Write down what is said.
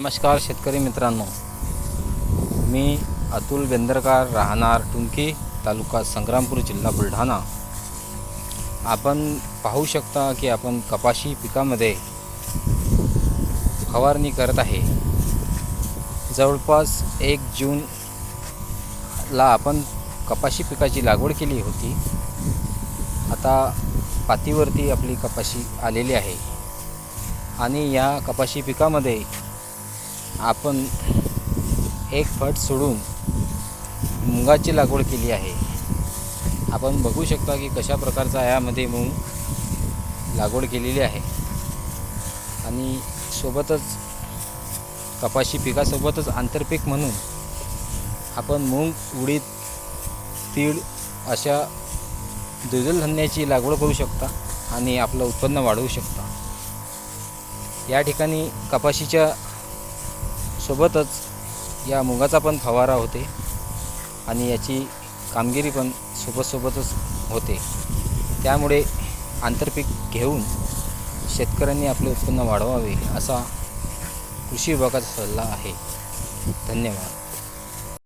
नमस्कार शेतकरी मित्रांनो. मी अतुल बेंदरकार राहणार टुंकी तालुका संग्रामपूर जिल्हा बुलढाणा. आपण पाहू शकता की आपण कपाशी पिकामध्ये फवारणी करत आहे. जवळपास एक जूनला आपण कपाशी पिकाची लागवड केली होती. आता पातीवरती आपली कपाशी आलेली आहे. आणि या कपाशी पिकामध्ये आपण एक फट सोडून मुगाची लागवड केली आहे. आपण बघू शकता की कशा प्रकारचा यामध्ये मूग लागवड केलेली आहे. आणि सोबतच कपाशी पिकासोबतच आंतरपीक म्हणून आपण मूग उडीद तीळ अशा द्विदल धान्याची लागवड करू शकता आणि आपलं उत्पन्न वाढवू शकता. या ठिकाणी कपाशीच्या सोबतच या मुगाचा पण फवारा होते आणि याची कामगिरी पण सोबत सोबतच होते. त्यामुळे आंतरपीक घेऊन शेतकऱ्यांनी आपले उत्पन्न वाढवावे असा कृषी विभागाचा सल्ला आहे. धन्यवाद.